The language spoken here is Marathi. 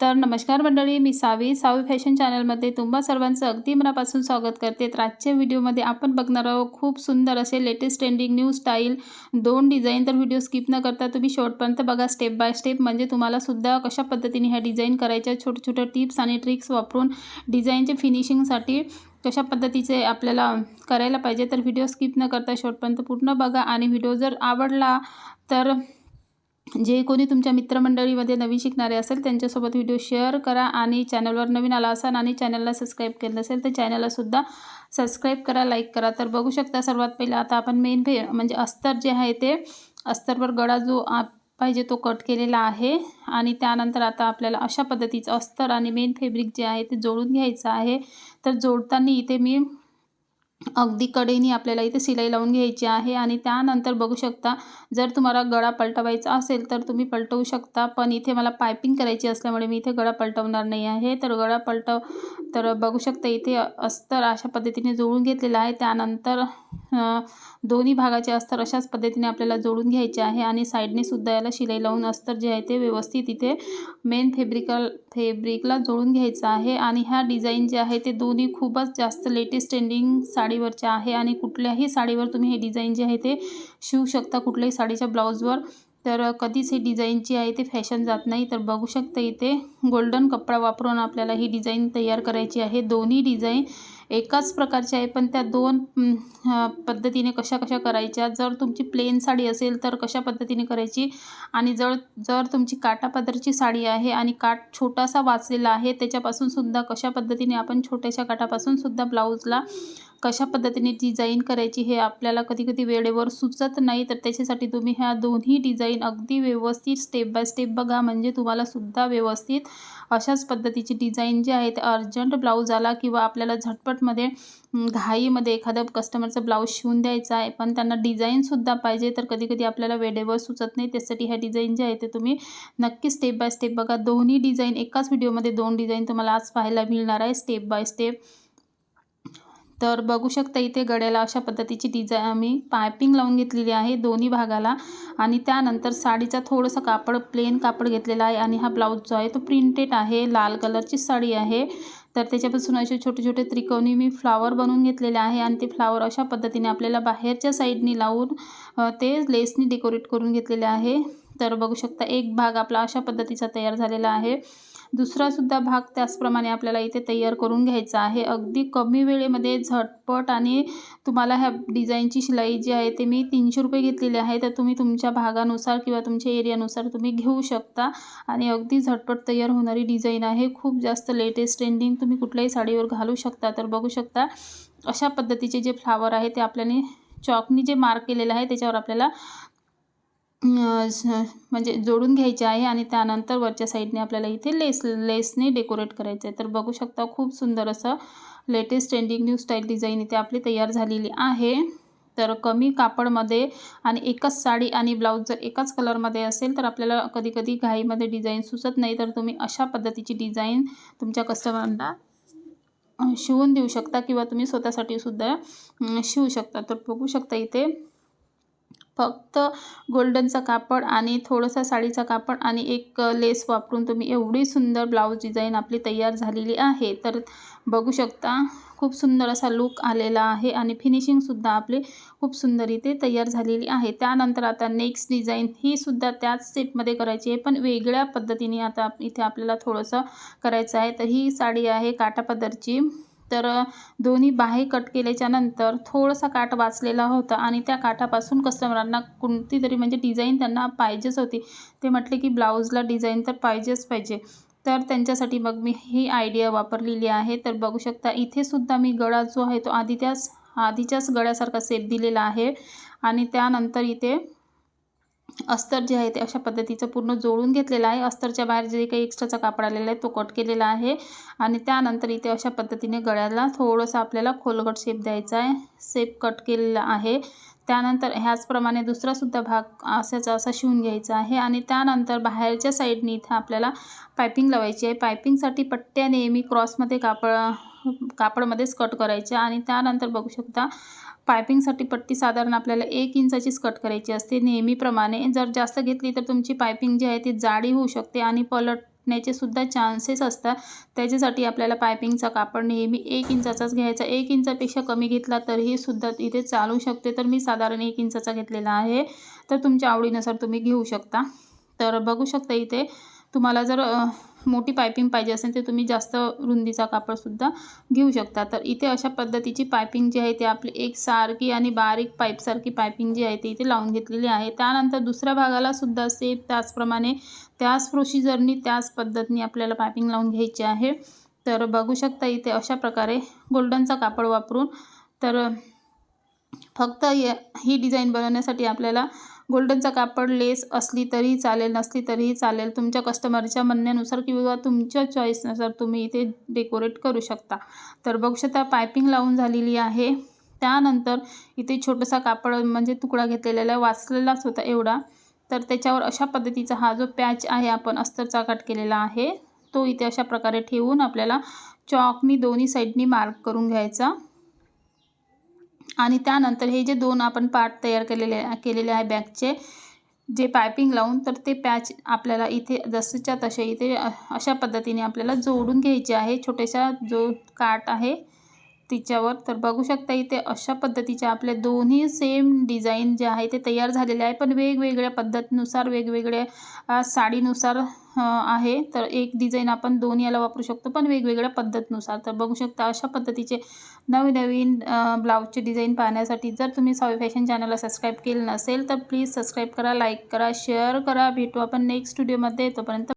तर नमस्कार मंडळी मी सावी. सावी फॅशन चॅनलमध्ये तुम्हा सर्वांचं अगदी मनापासून स्वागत करते. तर आजच्या व्हिडिओमध्ये आपण बघणार आहोत खूप सुंदर असे लेटेस्ट ट्रेंडिंग न्यू स्टाईल दोन डिझाईन तर व्हिडिओ स्किप न करता तुम्ही शेवटपर्यंत बघा स्टेप बाय स्टेप म्हणजे तुम्हाला सुद्धा कशा पद्धतीने ह्या डिझाईन करायच्या छोट्या छोट्या टिप्स आणि ट्रिक्स वापरून डिझाईनचे फिनिशिंगसाठी कशा पद्धतीचे आपल्याला करायला पाहिजे. तर व्हिडिओ स्किप न करता शेवटपर्यंत पूर्ण बघा. आणि व्हिडिओ जर आवडला तर जे कोणी तुमच्या मित्रमंडळीमध्ये नवीन शिकणारे असेल त्यांच्यासोबत व्हिडिओ शेअर करा आणि चॅनलवर नवीन आला असाल आणि चॅनलला सबस्क्राईब केलं असेल तर चॅनललासुद्धा सबस्क्राईब करा लाईक करा. तर बघू शकता सर्वात पहिलं आता आपण मेन भे म्हणजे अस्तर जे आहे ते अस्तरवर गळा जो पाहिजे तो कट केलेला आहे. आणि त्यानंतर आता आपल्याला अशा पद्धतीचं अस्तर आणि मेन फॅब्रिक जे आहे ते जोडून घ्यायचं आहे. तर जोडताना इथे मी अगदी कडेनी आपल्याला इथे सिलाई लावून घ्यायची आहे आणि त्यानंतर बघू शकता जर तुम्हाला गळा पलटवायचा असेल तर तुम्ही पलटवू शकता पण इथे मला पायपिंग करायची असल्यामुळे मी इथे गळा पलटवणार नाही आहे. तर गळा पलटव तर बघू शकता इथे अस्तर अशा पद्धतीने जोडून घेतलेलं आहे. त्यानंतर दोन्ही भागाचे अस्तर अशाच पद्धतीने आपल्याला जोडून घ्यायचे आहे आणि साईडने सुद्धा याला शिलाई लावून अस्तर जे आहे ते व्यवस्थित इथे मेन फेब्रिकल फेब्रिकला जोडून घ्यायचं आहे. आणि ह्या डिझाईन जे आहे ते दोन्ही खूपच जास्त लेटेस्ट ट्रेंडिंग साडीवरच्या आहे आणि कुठल्याही साडीवर तुम्ही हे डिझाईन जे आहे ते शिवू शकता कुठल्याही साडीच्या ब्लाऊजवर. तर कधीच हे डिझाईन जी आहे ते फॅशन जात नाही. तर बघू शकता इथे गोल्डन कपडा वापरून आपल्याला ही डिझाईन तयार करायची आहे. दोन्ही डिझाईन एकाच प्रकारच्या आहे पण त्या दोन पद्धतीने कशा कशा करायच्या? जर तुमची प्लेन साडी असेल तर कशा पद्धतीने करायची? आणि जर जर तुमची काटापदरची साडी आहे आणि काट छोटासा वाचलेला आहे त्याच्यापासून सुद्धा कशा पद्धतीने आपण छोट्याशा काठापासून सुद्धा ब्लाऊजला कशा पद्धतीने डिझाईन करायची हे आपल्याला कधी कधी वेळेवर सुचत नाही तर त्याच्यासाठी तुम्ही ह्या दोन्ही डिझाईन अगदी व्यवस्थित स्टेप बाय स्टेप बघा. म्हणजे तुम्हाला सुद्धा व्यवस्थित अशाच पद्धतीची डिझाईन जी आहे ते अर्जंट ब्लाऊज आला किंवा आपल्याला झटपटमध्ये घाईमध्ये एखादं कस्टमरचं ब्लाऊज शिवून द्यायचा आहे पण त्यांना डिझाईनसुद्धा पाहिजे तर कधी कधी आपल्याला वेळेवर सुचत नाही. त्यासाठी ह्या डिझाईन जे आहे ते तुम्ही नक्की स्टेप बाय स्टेप बघा. दोन्ही डिझाईन एकाच व्हिडिओमध्ये दोन डिझाईन तुम्हाला आज पाहायला मिळणार आहे. स्टेप बाय स्टेप तर बघू शकता इथे गड्याला अशा पद्धतीची डिझाईन आम्ही पायपिंग लावून घेतलेली आहे दोन्ही भागाला. आणि त्यानंतर साडीचा थोडंसं कापड प्लेन कापड घेतलेला आहे आणि हा ब्लाऊज जो आहे तो प्रिंटेड आहे. लाल कलरची साडी आहे. तर त्याच्यापासून असे छोटे छोटे त्रिकोणी मी फ्लावर बनवून घेतलेले आहे आणि ते फ्लावर अशा पद्धतीने आपल्याला बाहेरच्या साईडनी लावून ते लेसनी डेकोरेट करून घेतलेले आहे. तर बघू शकता एक भाग आपला अशा पद्धतीचा तयार झालेला आहे. दुसरासुद्धा भाग त्याचप्रमाणे आपल्याला इथे तयार करून घ्यायचा आहे. अगदी कमी वेळेमध्ये झटपट आणि तुम्हाला ह्या डिझाईनची शिलाई जी आहे ते मी तीनशे रुपये घेतलेली आहे. तर तुम्ही तुमच्या भागानुसार किंवा तुमच्या एरियानुसार तुम्ही घेऊ शकता. आणि अगदी झटपट तयार होणारी डिझाईन आहे. खूप जास्त लेटेस्ट ट्रेंडिंग तुम्ही कुठल्याही साडीवर घालू शकता. तर बघू शकता अशा पद्धतीचे जे फ्लावर आहे ते आपल्याने चॉकनी जे मार्क केलेलं आहे त्याच्यावर आपल्याला म्हणजे जोडून घ्यायचे आहे आणि त्यानंतर वरच्या साईडने आपल्याला इथे लेस लेसने डेकोरेट करायचं आहे तर बघू शकता खूप सुंदर असं latest trending new style design इथे आपली तयार झालेली आहे. तर कमी कापडमध्ये आणि एकच साडी आणि ब्लाऊज जर एकाच कलरमध्ये असेल तर आपल्याला कधी कधी घाईमध्ये डिझाईन सुचत नाही. तर तुम्ही अशा पद्धतीची डिझाईन तुमच्या कस्टमरला शिवून देऊ शकता किंवा तुम्ही स्वतःसाठी सुद्धा शिवू शकता. तर बघू शकता इथे फक्त गोल्डनचा कापड आणि थोडंसं साडीचा कापड आणि एक लेस वापरून तुम्ही एवढी सुंदर ब्लाऊज डिझाईन आपली तयार झालेली आहे. तर बघू शकता खूप सुंदर असा लुक आलेला आहे आणि फिनिशिंगसुद्धा आपली खूप सुंदर इथे तयार झालेली आहे. त्यानंतर आता नेक्स्ट डिझाईन ही सुद्धा त्याच सेटमध्ये करायची आहे पण वेगळ्या पद्धतीने आता इथे आपल्याला थोडंसं करायचं आहे. तर ही साडी आहे काटापदरची. तर दोन्ही बाहे कट केल्याच्यानंतर थोडासा काठ वाचलेला होता आणि त्या काठापासून कस्टमरांना कोणती तरी म्हणजे डिझाईन त्यांना पाहिजेच होती. ते म्हटले की ब्लाऊजला डिझाईन तर पाहिजेच पाहिजे. तर त्यांच्यासाठी मग मी ही आयडिया वापरलेली आहे. तर बघू शकता इथेसुद्धा मी गळा जो आहे तो आधी त्याच आधीच्याच गळ्यासारखा सेप दिलेला आहे. आणि त्यानंतर इथे अस्तर जे आहे ते अशा पद्धतीचं पूर्ण जोडून घेतलेलं आहे. अस्तरच्या बाहेर जे काही एक्स्ट्राचा कापड आलेला आहे तो कट केलेला आहे. आणि त्यानंतर इथे अशा पद्धतीने गळ्याला थोडंसं आपल्याला खोलगट शेप द्यायचा आहे. शेप कट केलेला आहे. त्यानंतर ह्याचप्रमाणे दुसरासुद्धा भाग असाचा असा शिवून घ्यायचा आहे. आणि त्यानंतर बाहेरच्या साईडने इथं आपल्याला पायपिंग लावायची आहे. पायपिंगसाठी पट्ट्या नेहमी क्रॉसमध्ये कापड कापडमध्येच कट करायच्या आणि त्यानंतर बघू शकता पायपिंगसाठी पट्टी साधारण आपल्याला एक इंचाचीच कट करायची असते. नेहमीप्रमाणे जर जास्त घेतली तर तुमची पायपिंग जी आहे ती जाडी होऊ शकते आणि पलट सुद्धा चान्सेस असतात. त्याच्यासाठी आपल्याला पायपिंगचा कापड नेहमी एक इंचाचाच घ्यायचा. एक इंचापेक्षा कमी घेतला तरीही सुद्धा इथे चालू शकते. तर मी साधारण एक इंचाचा घेतलेला आहे. तर तुमच्या आवडीनुसार तुम्ही घेऊ शकता. तर बघू शकता इथे तुम्हाला जर मोठी पायपिंग पाहिजे असेल तर तुम्ही जास्त रुंदीचा कापडसुद्धा घेऊ शकता. तर इथे अशा पद्धतीची पायपिंग जी आहे ती आपली एक सारखी आणि बारीक पाईपसारखी पायपिंग जी आहे ती इथे लावून घेतलेली आहे. त्यानंतर दुसऱ्या भागाला सुद्धा सेम त्याचप्रमाणे त्याच प्रोसिजरनी त्याच पद्धतीने आपल्याला पायपिंग लावून घ्यायची आहे. तर बघू शकता इथे अशा प्रकारे गोल्डनचा कापड वापरून. तर फक्त ही डिझाईन बनवण्यासाठी आपल्याला गोल्डनचा कापड लेस असली तरीही चालेल नसली तरीही चालेल. तुमच्या कस्टमरच्या म्हणण्यानुसार किंवा तुमच्या चॉईसनुसार तुम्ही इथे डेकोरेट करू शकता. तर बघू शकता पायपिंग लावून झालेली आहे. त्यानंतर इथे छोटासा कापड म्हणजे तुकडा घेतलेला वाचलेलाच होता एवढा. तर त्याच्यावर अशा पद्धतीचा हा जो पॅच आहे आपण अस्तरचा कट केलेला आहे. तो इथे अशा प्रकारे ठेवून आपल्याला चॉकनी दोन्ही साईडनी मार्क करून घ्यायचा. आणि त्यानंतर हे जे दोन आपण पार्ट तयार केलेले केलेले आहे बॅगचे जे पायपिंग लावून तर ते पॅच आपल्याला इथे जसेच्या तसे इथे अशा पद्धतीने आपल्याला जोडून घ्यायचे आहे. छोट्याशा जो काट आहे तिच्यावर. तर बघू शकता इथे अशा पद्धतीच्या आपल्या दोन्ही सेम डिझाईन जे आहे ते तयार झालेले आहे. पण वेगवेगळ्या पद्धतीनुसार वेगवेगळ्या साडीनुसार आहे. तर एक डिझाईन आपण दोन्ही याला वापरू शकतो पण वेगवेगळ्या पद्धतीनुसार. तर बघू शकता अशा पद्धतीचे नवीन नवीन ब्लाऊजचे डिझाईन पाहण्यासाठी जर तुम्ही सावी फॅशन चॅनलला सबस्क्राईब केलं नसेल तर प्लीज सबस्क्राईब करा लाईक करा शेअर करा. भेटू आपण नेक्स्ट व्हिडिओमध्ये तोपर्यंत